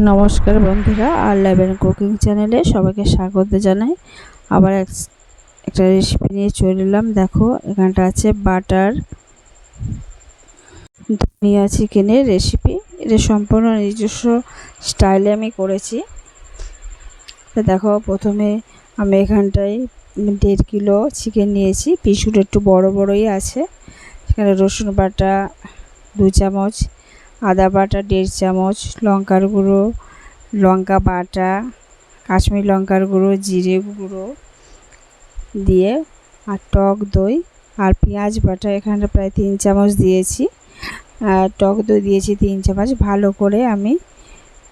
নমস্কার বন্ধুরা আর লেভেন কুকিং চ্যানেলে সবাইকে স্বাগত জানাই। আবার এক- একটা রেসিপি নিয়ে চলে এলাম। দেখো, এখানটা আছে বাটার, ধনিয়া চিকেনের রেসিপি এটা সম্পূর্ণ নিজস্ব স্টাইলে আমি করেছি। দেখো, প্রথমে আমি এখানটায় দেড় কিলো চিকেন নিয়েছি। পিসগুলো একটু বড় বড়ই আছে। সেখানে রসুন বাটা, দু চামচ আদা বাটা, দেড় চামচ, লঙ্কার গুঁড়ো, লঙ্কা বাটা, কাশ্মীর লঙ্কার গুঁড়ো, জিরে গুঁড়ো দিয়ে আর টক দই আর পেঁয়াজ বাটা এখানে প্রায় তিন চামচ দিয়েছি। আর টক দই দিয়েছি তিন চামচ। ভালো করে আমি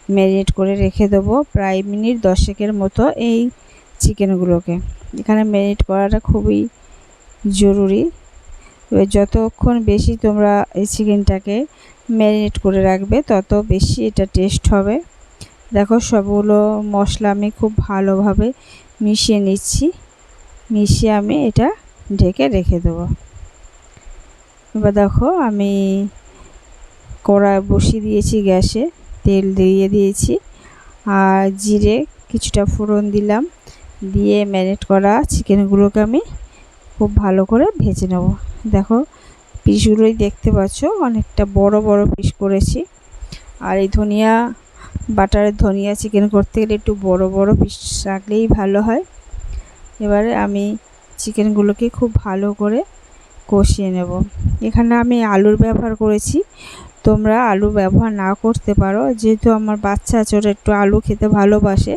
ম্যারিনেট করে রেখে দেবো প্রায় মিনিট দশেকের মতো এই চিকেনগুলোকে। এখানে ম্যারিনেট করাটা খুবই জরুরি। এবার যতক্ষণ বেশি তোমরা এই চিকেনটাকে ম্যারিনেট করে রাখবে, তত বেশি এটা টেস্ট হবে। দেখো সবগুলো মশলা আমি খুব ভালোভাবে মিশিয়ে নিচ্ছি। মিশিয়ে আমি এটা ঢেকে রেখে দেবো। এবার দেখো আমি কড়াই বসিয়ে দিয়েছি গ্যাসে, তেল দিয়ে দিয়েছি আর জিরে কিছুটা ফোড়ন দিলাম। দিয়ে ম্যারিনেট করা চিকেনগুলোকে আমি খুব ভালো করে ভেজে নেব। দেখো, পিসগুলোই দেখতে পাচ্ছ, অনেকটা বড় বড় পিস করেছি। আর এই ধনিয়া, বাটারের ধনিয়া চিকেন করতে গেলে একটু বড় বড় পিস রাখলেই ভালো হয়। এবারে আমি চিকেনগুলোকে খুব ভালো করে কষিয়ে নেব। এখানে আমি আলুর ব্যবহার করেছি। তোমরা আলু ব্যবহার না করতে পারো, যেহেতু আমার বাচ্চা ওরা একটু আলু খেতে ভালোবাসে।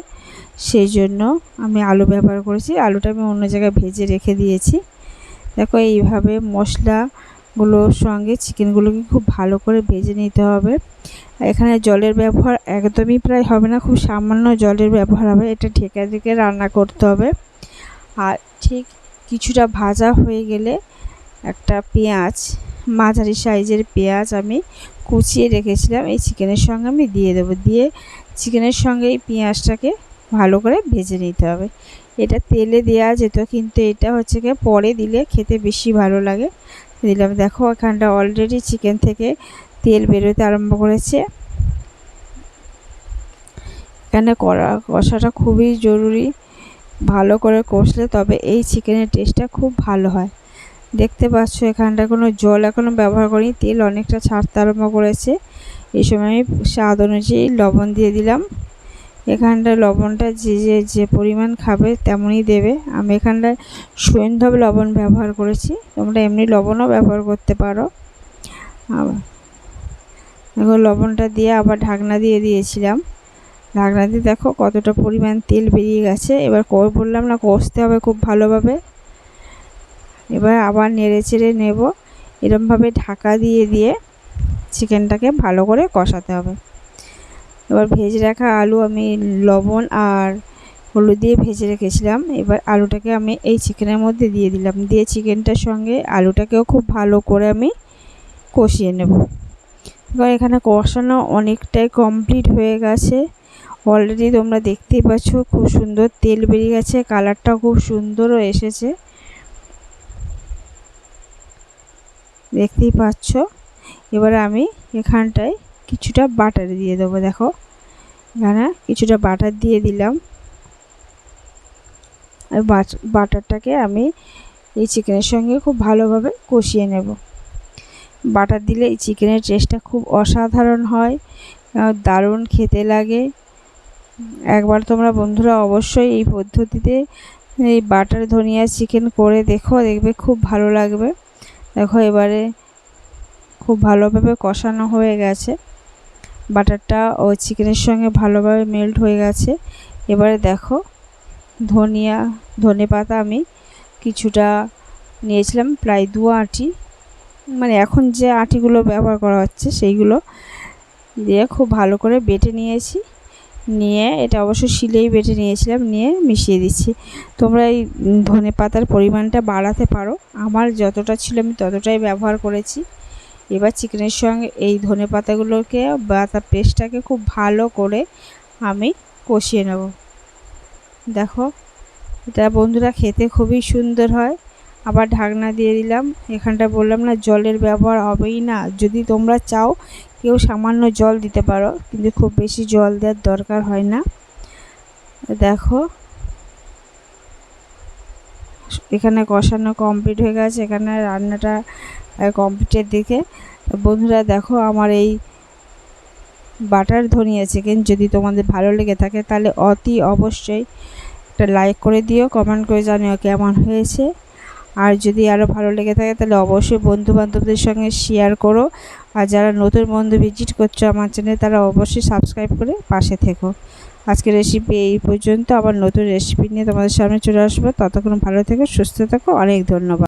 সেই জন্য আমি আলু ব্যবহার করেছি। আলুটা আমি অন্য জায়গায় ভেজে রেখে দিয়েছি। দেখো এইভাবে মশলাগুলোর সঙ্গে চিকেনগুলোকে খুব ভালো করে ভেজে নিতে হবে। এখানে জলের ব্যবহার একদমই প্রায় হবে না, খুব সামান্য জলের ব্যবহার হবে। এটা ঢেকে ঢেকে রান্না করতে হবে। আর ঠিক কিছুটা ভাজা হয়ে গেলে একটা পেঁয়াজ, মাঝারি সাইজের পেঁয়াজ আমি কুচিয়ে রেখেছিলাম। এই চিকেনের সঙ্গে আমি দিয়ে দেবো। দিয়ে চিকেনের সঙ্গে এই পেঁয়াজটাকে ভালো করে ভেজে নিতে হবে। এটা তেলে দেওয়া যেত, কিন্তু এটা হচ্ছে গিয়ে পরে দিলে খেতে বেশি ভালো লাগে। দিলাম, দেখো এখানটা অলরেডি চিকেন থেকে তেল বেরোতে আরম্ভ করেছে। এখানে কড়া কষাটা খুবই জরুরি। ভালো করে কষলে তবে এই চিকেনের টেস্টটা খুব ভালো হয়। দেখতে পাচ্ছ এখানটা কোনো জল এখনও ব্যবহার করিনি, তেল অনেকটা ছাড়তে আরম্ভ করেছে। এই সময় আমি স্বাদ অনুযায়ী লবণ দিয়ে দিলাম। এখানটায় লবণটা যে যে যে পরিমাণ খাবে তেমনই দেবে। আমি এখানটায় সৈন্ধব লবণ ব্যবহার করেছি। তোমরা এমনি লবণও ব্যবহার করতে পারো। দেখো, লবণটা দিয়ে আবার ঢাকনা দিয়ে দিয়েছিলাম। ঢাকনা দিয়ে দেখো কতটা পরিমাণ তেল বেরিয়ে গেছে। এবার ক, বললাম না কষতে হবে খুব ভালোভাবে। এবার আবার নেড়ে চেড়ে নেব। এরমভাবে ঢাকা দিয়ে দিয়ে চিকেনটাকে ভালো করে কষাতে হবে। এবার ভেজে রাখা আলু আমি লবণ আর হলুদ দিয়ে ভেজে রেখেছিলাম। এবার আলুটাকে আমি এই চিকেনের মধ্যে দিয়ে দিলাম। দিয়ে চিকেনটার সঙ্গে আলুটাকেও খুব ভালো করে আমি কষিয়ে নেব। এবার এখানে কষানো অনেকটাই কমপ্লিট হয়ে গেছে। অলরেডি তোমরা দেখতেই পাচ্ছ খুব সুন্দর তেল বেরিয়ে গেছে কালারটাও খুব সুন্দরও এসেছে। দেখতেই পাচ্ছ? এবার আমি এখানটায় কিছুটা বাটার দিয়ে দেবো, দেখো। এখানে কিছুটা বাটার দিয়ে দিলাম। আর বাটারটাকে আমি এই চিকেনের সঙ্গে খুব ভালোভাবে কষিয়ে নেব। বাটার দিলে এই চিকেনের টেস্টটা খুব অসাধারণ হয় দারুণ খেতে লাগে। একবার তোমরা বন্ধুরা অবশ্যই এই পদ্ধতিতে এই বাটার ধনিয়া চিকেন করে দেখো, দেখবে খুব ভালো লাগবে। দেখো, এবারে খুব ভালোভাবে কষানো হয়ে গেছে। বাটারটা ও চিকেনের সঙ্গে ভালোভাবে মেল্ট হয়ে গেছে। এবারে দেখো, ধনিয়া, ধনে পাতা আমি কিছুটা নিয়েছিলাম, প্রায় দু আঁটি। মানে এখন যে আঁটিগুলো ব্যবহার করা হচ্ছে, সেইগুলো দিয়ে খুব ভালো করে বেটে নিয়েছি। নিয়ে এটা অবশ্য শিলেই বেটে নিয়েছিলাম, নিয়ে মিশিয়ে দিচ্ছি। তোমরা এই ধনে পাতার পরিমাণটা বাড়াতে পারো। আমার যতটা ছিল আমি ততটাই ব্যবহার করেছি। এবার চিকেনের সঙ্গে এই ধনে পাতাগুলোকে বা তার পেস্টটাকে খুব ভালো করে আমি কষিয়ে নেব। দেখো, এটা বন্ধুরা খেতে খুবই সুন্দর হয়। আবার ঢাকনা দিয়ে দিলাম। এখানটা বললাম না, জলের ব্যবহার হবেই না। যদি তোমরা চাও, কেউ সামান্য জল দিতে পারো, কিন্তু খুব বেশি জল দেওয়ার দরকার হয় না। দেখো এখানে কষানো কমপ্লিট হয়ে গেছে, এখানে রান্নাটা কমপ্লিটের দিকে। বন্ধুরা দেখো আমার এই বাটার ধনিয়া চিকেন যদি তোমাদের ভালো লেগে থাকে তাহলে অতি অবশ্যই একটা লাইক করে দিও কমেন্ট করে জানিও কেমন হয়েছে। আর যদি আরও ভালো লেগে থাকে, তাহলে অবশ্যই বন্ধু বান্ধবদের সঙ্গে শেয়ার করো। আর যারা নতুন বন্ধু ভিজিট করছ আমার চ্যানেল তারা অবশ্যই সাবস্ক্রাইব করে পাশে থেকো। আজকের রেসিপি এই পর্যন্ত। আবার নতুন রেসিপি নিয়ে তোমাদের সামনে চলে আসব। ততক্ষণ ভালো থেকো, সুস্থ থাকো। অনেক ধন্যবাদ।